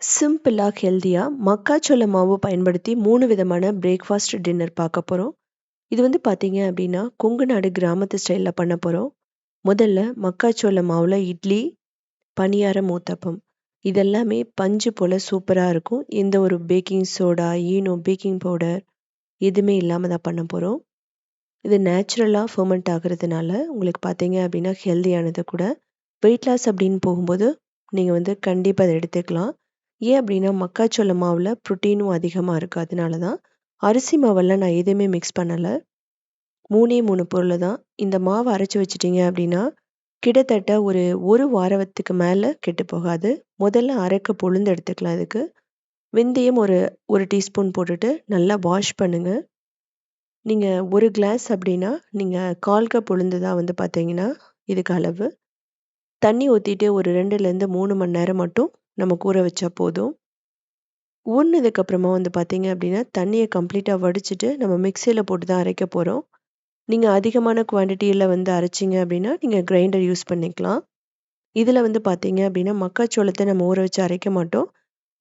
சிம்பிளாக ஹெல்த்தியாக மக்காச்சோள மாவு பயன்படுத்தி மூணு விதமான பிரேக்ஃபாஸ்ட் டின்னர் பார்க்க போகிறோம் இது வந்து பார்த்தீங்க அப்படின்னா கொங்கு நாடு கிராமத்து ஸ்டைலில் பண்ண போகிறோம் முதல்ல மக்காச்சோள மாவில் இட்லி பனியாரம் ஊத்தப்பம் இதெல்லாமே பஞ்சு போல் சூப்பராக இருக்கும். எந்த ஒரு baking soda Eno baking powder எதுவுமே இல்லாமல் தான் பண்ண போகிறோம் இது நேச்சுரலாக ஃபர்மெண்ட் ஆகுறதுனால உங்களுக்கு பார்த்தீங்க அப்படின்னா ஹெல்த்தியானது கூட. வெயிட் லாஸ் அப்படின்னு போகும்போது நீங்கள் வந்து கண்டிப்பாக அதை எடுத்துக்கலாம். ஏன் அப்படின்னா மக்காச்சோள மாவில் ப்ரோட்டீனும் அதிகமாக இருக்குது அதனால தான் அரிசி மாவெல்லாம் நான் எதுவுமே மிக்ஸ் பண்ணலை. மூணே மூணு பொருளை தான். இந்த மாவை அரைச்சி வச்சிட்டிங்க அப்படின்னா கிட்டத்தட்ட ஒரு ஒரு வாரத்துக்கு மேலே கெட்டு போகாது. முதல்ல அரைக்க பொழுந்து எடுத்துக்கலாம் அதுக்கு வெந்தயம் ஒரு ஒரு டீஸ்பூன் போட்டுட்டு நல்லா வாஷ் பண்ணுங்கள் நீங்கள் ஒரு கிளாஸ் அப்படின்னா நீங்கள் கால் கப் உளுந்து தான் வந்து பார்த்தீங்கன்னா இதுக்கு அளவு. தண்ணி ஊற்றிட்டு ஒரு ரெண்டுலேருந்து மூணு மணி நேரம் மட்டும் நம்ம ஊற வச்சா போதும். ஊர்னதுக்கப்புறமா வந்து பார்த்தீங்க அப்படின்னா தண்ணியை கம்ப்ளீட்டாக வடிச்சிட்டு நம்ம மிக்சியில் போட்டு தான் அரைக்க போகிறோம் நீங்கள் அதிகமான குவான்டிட்டியில் வந்து அரைச்சிங்க அப்படின்னா நீங்கள் கிரைண்டர் யூஸ் பண்ணிக்கலாம். இதில் வந்து பார்த்தீங்க அப்படின்னா மக்காச்சோளத்தை நம்ம ஊற வச்சு அரைக்க மாட்டோம்.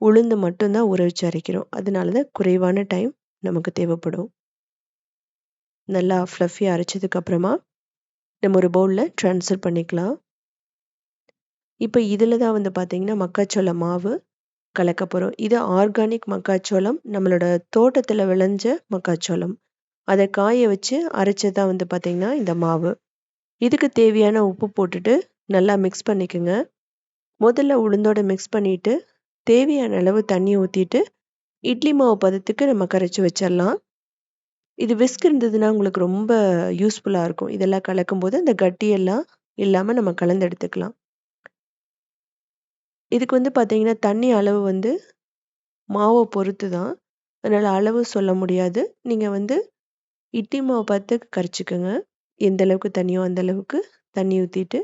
உளுந்து மட்டும்தான் ஊற வச்சு அரைக்கிறோம். அதனால தான் குறைவான டைம் நமக்கு தேவைப்படும். நல்லா ஃப்ளஃபியாக அரைச்சதுக்கப்புறமா நம்ம ஒரு பவுலில் ட்ரான்ஸ்ஃபர் பண்ணிக்கலாம். இப்போ இதில் தான் வந்து பார்த்திங்கன்னா மக்காச்சோள மாவு கலக்க போகிறோம் இது ஆர்கானிக் மக்காச்சோளம். நம்மளோட தோட்டத்தில் விளைஞ்ச மக்காச்சோளம். அதை காய வச்சு அரைச்சதான் வந்து பார்த்திங்கன்னா இந்த மாவு. இதுக்கு தேவையான உப்பு போட்டுட்டு நல்லா மிக்ஸ் பண்ணிக்கோங்க. முதல்ல உளுந்தோட மிக்ஸ் பண்ணிவிட்டு தேவையான அளவு தண்ணி ஊற்றிட்டு இட்லி மாவு பதத்துக்கு நம்ம கரைச்சி வச்சிடலாம். இது விஸ்க் இருந்ததுன்னா உங்களுக்கு ரொம்ப யூஸ்ஃபுல்லாக இருக்கும். இதெல்லாம் கலக்கும்போது அந்த கட்டியெல்லாம் இல்லாமல் நம்ம கலந்து எடுத்துக்கலாம். இதுக்கு வந்து பார்த்தீங்கன்னா தண்ணி அளவு வந்து மாவை பொறுத்து தான். அதனால் அளவு சொல்ல முடியாது. நீங்கள் வந்து இட்லி மாவு பார்த்து கரைச்சிக்கோங்க. எந்த அளவுக்கு தண்ணியோ அந்த அளவுக்கு தண்ணி ஊற்றிட்டு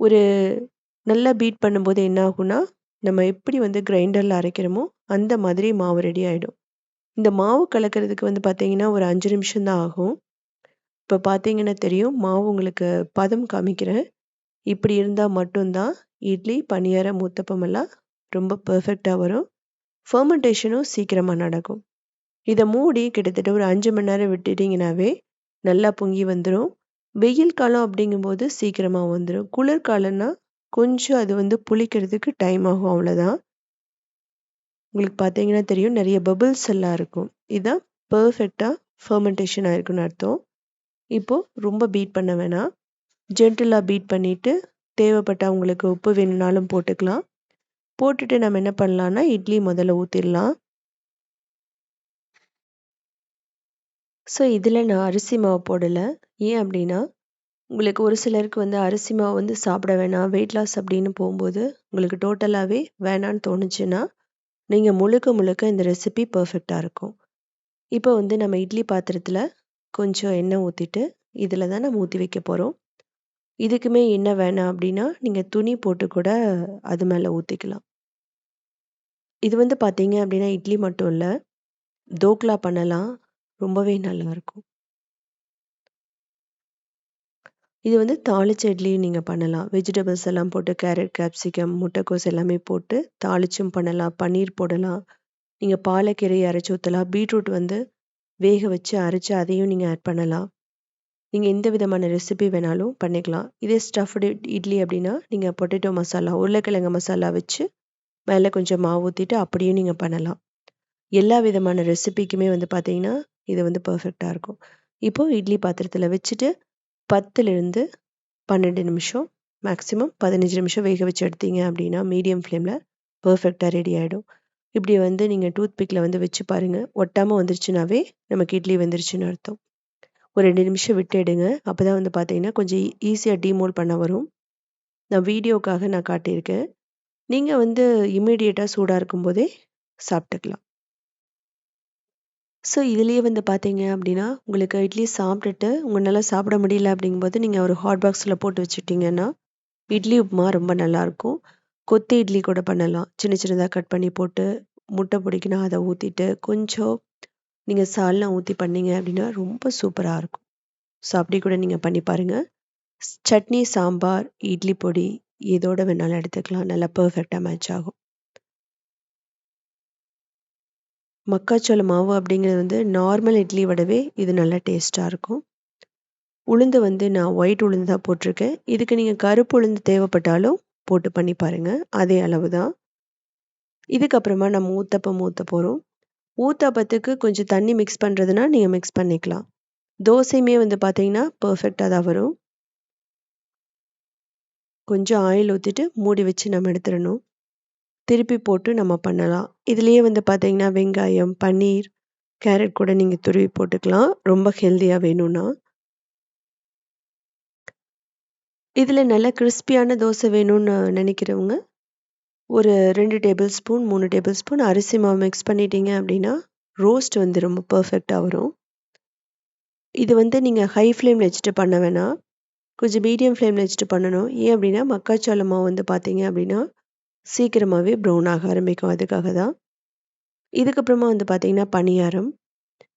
ஒரு நல்லா பீட் பண்ணும்போது என்ன ஆகும்னா நம்ம எப்படி வந்து கிரைண்டரில் அரைக்கிறோமோ அந்த மாதிரி மாவு ரெடி ஆகிடும் இந்த மாவு கலக்கிறதுக்கு வந்து பார்த்தீங்கன்னா ஒரு அஞ்சு நிமிஷம் தான் ஆகும். இப்போ பார்த்தீங்கன்னா தெரியும் மாவு உங்களுக்கு பதம் காமிக்கிறேன். இப்படி இருந்தால் மட்டும்தான் இட்லி பணியாரம் ஊத்தப்பம் எல்லாம் ரொம்ப பர்ஃபெக்டாக வரும். ஃபர்மெண்டேஷனும் சீக்கிரமாக நடக்கும். இதை மூடி கிட்டத்தட்ட ஒரு அஞ்சு மணி நேரம் விட்டுட்டிங்கனாவே நல்லா பொங்கி வந்துடும் வெயில் காலம் அப்படிங்கும்போது சீக்கிரமாக வந்துடும் குளிர்காலம்னா கொஞ்சம் அது வந்து புளிக்கிறதுக்கு டைம் ஆகும் அவ்வளோதான் உங்களுக்கு பார்த்தீங்கன்னா தெரியும் நிறைய பபிள்ஸ் எல்லாம் இருக்கும். இதுதான் பர்ஃபெக்டாக ஃபர்மெண்டேஷன் ஆயிருக்குன்னு அர்த்தம். இப்போது ரொம்ப பீட் பண்ண வேணாம். ஜென்டிலாக பீட் பண்ணிவிட்டு தேவைப்பட்டால் உங்களுக்கு உப்பு வேணும்னாலும் போட்டுக்கலாம். போட்டுட்டு நம்ம என்ன பண்ணலான்னா இட்லி முதல்ல ஊற்றிடலாம் ஸோ இதில் நான் அரிசி மாவு போடலை. ஏன் அப்படின்னா உங்களுக்கு ஒரு சிலருக்கு வந்து அரிசி மாவு வந்து சாப்பிட வேணாம். வெயிட் லாஸ் அப்படின்னு போகும்போது உங்களுக்கு டோட்டலாகவே வேணான்னு தோணுச்சுன்னா நீங்கள் முழுக்க முழுக்க இந்த ரெசிபி பர்ஃபெக்டாக இருக்கும். இப்போ வந்து நம்ம இட்லி பாத்திரத்தில் கொஞ்சம் எண்ணெய் ஊற்றிட்டு இதில் தான் நம்ம ஊற்றி வைக்க போகிறோம் இதுக்குமே என்ன வேணாம் அப்படின்னா நீங்கள் துணி போட்டு கூட அது மேலே ஊற்றிக்கலாம் இது வந்து பார்த்தீங்க அப்படின்னா இட்லி மட்டும் இல்லை தோக்லா பண்ணலாம் ரொம்பவே நல்லாயிருக்கும் இது வந்து தாளிச்ச இட்லியும் நீங்கள் பண்ணலாம். வெஜிடபிள்ஸ் எல்லாம் போட்டு கேரட் கேப்சிகம் முட்டைக்கோஸ் எல்லாமே போட்டு தாளிச்சும் பண்ணலாம் பன்னீர் போடலாம். நீங்கள் பாலக்கீரையை அரைச்சி ஊற்றலாம் பீட்ரூட் வந்து வேக வச்சு அரைச்சி அதையும் நீங்கள் ஆட் பண்ணலாம். நீங்கள் எந்த விதமான ரெசிபி வேணாலும் பண்ணிக்கலாம். இதே ஸ்டஃப்டு இட்லி அப்படின்னா நீங்கள் பொட்டேட்டோ மசாலா உருளைக்கிழங்கு மசாலா வச்சு மேலே கொஞ்சம் மாவு ஊற்றிட்டு அப்படியும் நீங்கள் பண்ணலாம். எல்லா விதமான ரெசிபிக்குமே வந்து பார்த்தீங்கன்னா இது வந்து பர்ஃபெக்டாக இருக்கும். இப்போது இட்லி பாத்திரத்தில் வச்சுட்டு பத்துலேருந்து பன்னெண்டு நிமிஷம் மேக்ஸிமம் பதினஞ்சு நிமிஷம் வேக வச்சு எடுத்தீங்க அப்படின்னா மீடியம் ஃப்ளேமில் பர்ஃபெக்டாக ரெடி ஆகிடும் இப்படி வந்து நீங்கள் டூத் பிக்கில் வந்து வச்சு பாருங்கள் ஒட்டாமல் வந்துருச்சுனாவே நமக்கு இட்லி வந்துருச்சுன்னு அர்த்தம். ஒரு ரெண்டு நிமிஷம் விட்டு எடுங்க அப்போ தான் வந்து பார்த்தீங்கன்னா கொஞ்சம் ஈஸியாக டீமோல் பண்ண வரும். நான் வீடியோக்காக நான் காட்டியிருக்கேன். நீங்கள் வந்து இமீடியட்டாக சூடாக இருக்கும்போதே சாப்பிட்டுக்கலாம். ஸோ இதுலேயே வந்து பார்த்தீங்க அப்படின்னா உங்களுக்கு இட்லி சாப்பிட்டுட்டு உங்களால் சாப்பிட முடியல அப்படிங்கும்போது நீங்கள் ஒரு ஹாட் பாக்ஸில் போட்டு வச்சுட்டிங்கன்னா இட்லி உப்புமா ரொம்ப நல்லாயிருக்கும். கொத்து இட்லி கூட பண்ணலாம். சின்ன சின்னதாக கட் பண்ணி போட்டு முட்டை பிடிக்கினா அதை ஊற்றிட்டு கொஞ்சம் நீங்கள் சால்லாம் ஊற்றி பண்ணீங்க அப்படின்னா ரொம்ப சூப்பராக இருக்கும். ஸோ அப்படி கூட நீங்கள் பண்ணி பாருங்கள் சட்னி சாம்பார் இட்லி பொடி இதோட வேணாலும் எடுத்துக்கலாம். நல்லா பர்ஃபெக்டாக மேட்ச் ஆகும். மக்காச்சோள மாவு அப்படிங்கிறது வந்து நார்மல் இட்லி விடவே இது நல்லா டேஸ்ட்டாக இருக்கும். உளுந்து வந்து நான் ஒயிட் உளுந்து தான் போட்டிருக்கேன். இதுக்கு நீங்கள் கருப்பு உளுந்து தேவைப்பட்டாலும் போட்டு பண்ணி பாருங்கள் அதே அளவு தான். இதுக்கப்புறமா நம்ம ஊத்தப்பம் ஊற்ற போகிறோம் ஊத்தாப்பத்துக்கு கொஞ்சம் தண்ணி மிக்ஸ் பண்ணுறதுனா நீங்கள் மிக்ஸ் பண்ணிக்கலாம். தோசையுமே வந்து பார்த்தீங்கன்னா பர்ஃபெக்டாக தான் வரும். கொஞ்சம் ஆயில் ஊற்றிட்டு மூடி வச்சு நம்ம எடுத்துடணும். திருப்பி போட்டு நம்ம பண்ணலாம். இதுலேயே வந்து பார்த்தீங்கன்னா வெங்காயம் பன்னீர் கேரட் கூட நீங்கள் துருவி போட்டுக்கலாம். ரொம்ப ஹெல்த்தியாக வேணும்னா. இதில் நல்ல கிறிஸ்பியான தோசை வேணும்னு நினைக்கிறவங்க ஒரு ரெண்டு டேபிள் ஸ்பூன் மூணு டேபிள் ஸ்பூன் அரிசி மாவு மிக்ஸ் பண்ணிட்டீங்க அப்படின்னா ரோஸ்ட் வந்து ரொம்ப பர்ஃபெக்டாக வரும். இது வந்து நீங்கள் ஹை ஃப்ளேமில் வச்சுட்டு பண்ண வேணாம். கொஞ்சம் மீடியம் ஃப்ளேமில் வச்சுட்டு பண்ணணும். ஏன் அப்படின்னா மக்காச்சோள மாவு வந்து பார்த்தீங்க அப்படின்னா சீக்கிரமாகவே ப்ரௌன் ஆக ஆரம்பிக்கும். அதுக்காக தான். இதுக்கப்புறமா வந்து பார்த்தீங்கன்னா பணியாரம்.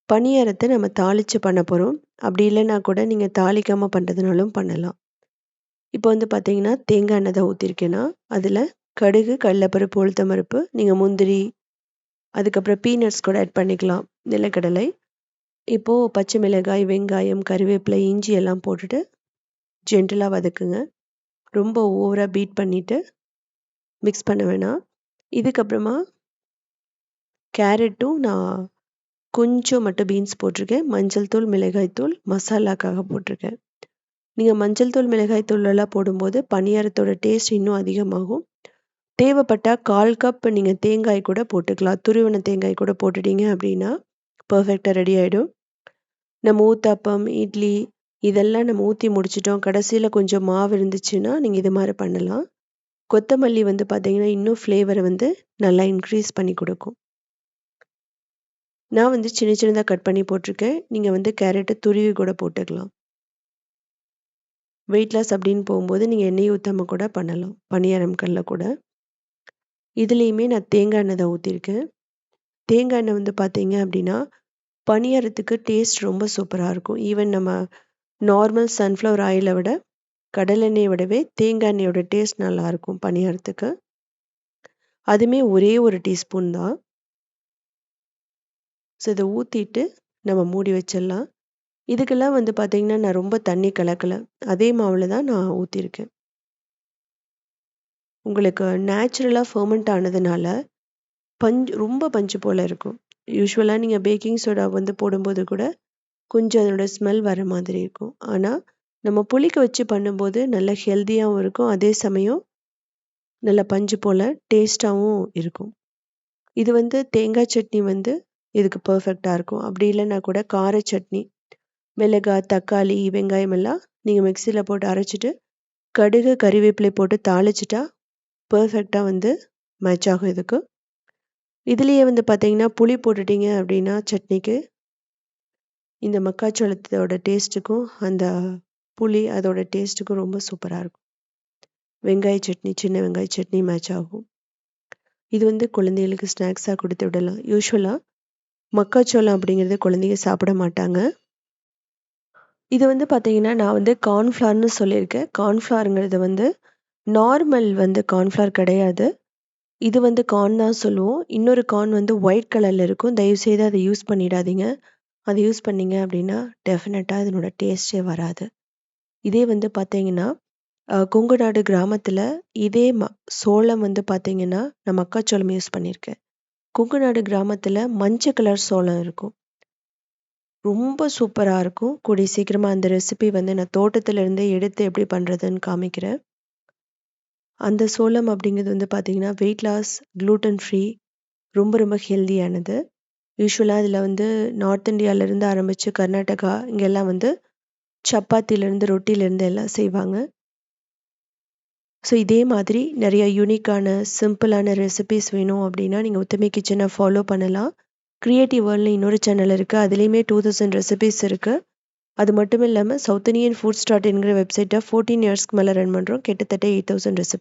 பணியாரத்தை நம்ம தாளித்து பண்ண போகிறோம் அப்படி இல்லைன்னா கூட நீங்கள் தாளிக்காமல் பண்ணுறதுனாலும் பண்ணலாம். இப்போ வந்து பார்த்தீங்கன்னா தேங்காய் எண்ணெய் தான் ஊற்றிருக்கேன்னா அதில் கடுகு கடலைப்பருப்பு உளுத்தம்பருப்பு நீங்கள் முந்திரி அதுக்கப்புறம் பீனட்ஸ் கூட ஆட் பண்ணிக்கலாம். நிலக்கடலை. இப்போது பச்சை மிளகாய் வெங்காயம் கருவேப்பிலை இஞ்சி எல்லாம் போட்டுட்டு ஜென்டலாக வதக்குங்க. ரொம்ப ஓவராக பீட் பண்ணிவிட்டு மிக்ஸ் பண்ண வேணாம். இதுக்கப்புறமா கேரட்டும் நான் கொஞ்சம் மட்டும் பீன்ஸ் போட்டிருக்கேன். மஞ்சள் தூள் மிளகாய் தூள் மசாலாக்காக போட்டிருக்கேன். நீங்கள் மஞ்சள் தூள் மிளகாய் தூளெல்லாம் போடும்போது பணியாரத்தோட டேஸ்ட் இன்னும் அதிகமாகும். தேவைப்பட்டால் கால் கப் நீங்கள் தேங்காய் கூட போட்டுக்கலாம். துருவன தேங்காய் கூட போட்டுட்டீங்க அப்படின்னா பர்ஃபெக்டாக ரெடி ஆகிடும் நம்ம ஊத்தாப்பம் இட்லி இதெல்லாம் நம்ம ஊற்றி முடிச்சிட்டோம். கடைசியில் கொஞ்சம் மாவு இருந்துச்சுன்னா நீங்கள் இது மாதிரி பண்ணலாம். கொத்தமல்லி வந்து பார்த்தீங்கன்னா இன்னும் ஃப்ளேவரை வந்து நல்லா இன்க்ரீஸ் பண்ணி கொடுக்கும். நான் வந்து சின்ன சின்னதாக கட் பண்ணி போட்டிருக்கேன். நீங்கள் வந்து கேரட்டை துருவி கூட போட்டுக்கலாம். வெயிட் லாஸ் அப்படின்னு போகும்போது நீங்கள் எண்ணெய் ஊற்றாமல் கூட பண்ணலாம். பனியாரம் கல்ல கூட. இதுலேயுமே நான் தேங்காய் எண்ணெய் தான் ஊற்றிருக்கேன் தேங்காய் எண்ணெய் வந்து பார்த்தீங்க அப்படின்னா பணியாரத்துக்கு டேஸ்ட் ரொம்ப சூப்பராக இருக்கும். ஈவன் நம்ம நார்மல் சன்ஃப்ளவர் ஆயிலை விட கடலெண்ணெயை விடவே தேங்காய் எண்ணெயோட டேஸ்ட் நல்லாயிருக்கும் பணியாரத்துக்கு அதுவுமே ஒரே ஒரு டீஸ்பூன் தான். ஸோ இதை ஊற்றிட்டு நம்ம மூடி வச்சிடலாம். இதுக்கெல்லாம் வந்து பார்த்திங்கன்னா நான் ரொம்ப தண்ணி கலக்கலை. அதே மாவில் தான் நான் ஊற்றிருக்கேன் உங்களுக்கு நேச்சுரலாக ஃபர்மெண்ட் ஆனதுனால பஞ்சு ரொம்ப பஞ்சு போல் இருக்கும். யூஸ்வலாக நீங்கள் பேக்கிங் சோடா வந்து போடும்போது கூட கொஞ்சம் அதனோட ஸ்மெல் வர மாதிரி இருக்கும். ஆனால் நம்ம புளிக்க வச்சு பண்ணும்போது நல்ல ஹெல்த்தியாகவும் இருக்கும். அதே சமயம் நல்ல பஞ்சு போல் டேஸ்ட்டாகவும் இருக்கும். இது வந்து தேங்காய் சட்னி வந்து இதுக்கு பர்ஃபெக்டாக இருக்கும். அப்படி இல்லைன்னா கூட கார சட்னி மிளகாய் தக்காளி வெங்காயம் எல்லாம் நீங்கள் மிக்சியில் போட்டு அரைச்சிட்டு கடுகு கறிவேப்பிலை போட்டு தாளிச்சிட்டா பர்ஃபெக்டாக வந்து மேட்ச் ஆகும் இதுக்கு. இதுலேயே வந்து பார்த்தீங்கன்னா புளி போட்டுட்டீங்க அப்படின்னா சட்னிக்கு இந்த மக்காச்சோளத்தோட டேஸ்ட்டுக்கும் அந்த புளி அதோட டேஸ்ட்டுக்கும் ரொம்ப சூப்பராக இருக்கும். வெங்காய சட்னி சின்ன வெங்காய சட்னி மேட்ச் ஆகும். இது வந்து குழந்தைகளுக்கு ஸ்நாக்ஸாக கொடுத்து விடலாம். யூஸ்வலாக மக்காச்சோளம் அப்படிங்கிறது குழந்தைங்க சாப்பிட மாட்டாங்க. இது வந்து பார்த்தீங்கன்னா நான் வந்து கார்ன்ஃப்ளார்னு சொல்லியிருக்கேன். கார்ன்ஃப்ளாருங்கிறது வந்து நார்மல் வந்து கார்ன்ஃப்ளவர் கிடையாது. இது வந்து கார்ன் தான் சொல்லுவோம். இன்னொரு கார்ன் வந்து ஒயிட் கலரில் இருக்கும். தயவுசெய்து அதை யூஸ் பண்ணிடாதீங்க. அதை யூஸ் பண்ணீங்க அப்படின்னா டெஃபினட்டாக இதனோட டேஸ்ட்டே வராது. இதே வந்து பார்த்தீங்கன்னா கொங்கு நாடு கிராமத்தில் இதே ம சோளம் வந்து பார்த்தீங்கன்னா நான் மக்காச்சோளம் யூஸ் பண்ணியிருக்கேன். கொங்கு நாடு கிராமத்தில் மஞ்சள் கலர் சோளம் இருக்கும். ரொம்ப சூப்பராக இருக்கும். கூடிய சீக்கிரமாக அந்த ரெசிபி வந்து நான் தோட்டத்திலேருந்தே எடுத்து எப்படி பண்ணுறதுன்னு காமிக்கிறேன். அந்த சோளம் அப்படிங்கிறது வந்து பார்த்திங்கன்னா வெயிட் லாஸ் க்ளூட்டன் ஃப்ரீ ரொம்ப ரொம்ப ஹெல்தியானது யூஸ்வலாக இதில் வந்து நார்த் இந்தியாவிலேருந்து ஆரம்பித்து கர்நாடகா இங்கெல்லாம் வந்து சப்பாத்திலேருந்து ரொட்டிலேருந்து எல்லாம் செய்வாங்க. ஸோ இதே மாதிரி நிறைய யூனிக்கான சிம்பிளான ரெசிபிஸ் வேணும் அப்படின்னா நீங்கள் உத்தமி கிச்சனை ஃபாலோ பண்ணலாம். க்ரியேட்டிவ் வேர்ல்டில் இன்னொரு சேனல் இருக்குது அதுலேயுமே டூ தௌசண்ட் ரெசிபிஸ் இருக்குது அது மட்டும் இல்லாமல் சவுத் இந்தியன் ஃபுட் ஸ்டார்ட் என்கிற வெப்சைட்டை ஃபோர்டீன் இயர்ஸ்க்கு மேலே ரன் பண்ணுறோம் கிட்டத்தட்ட எயிட் தௌசண்ட் ரெசிபி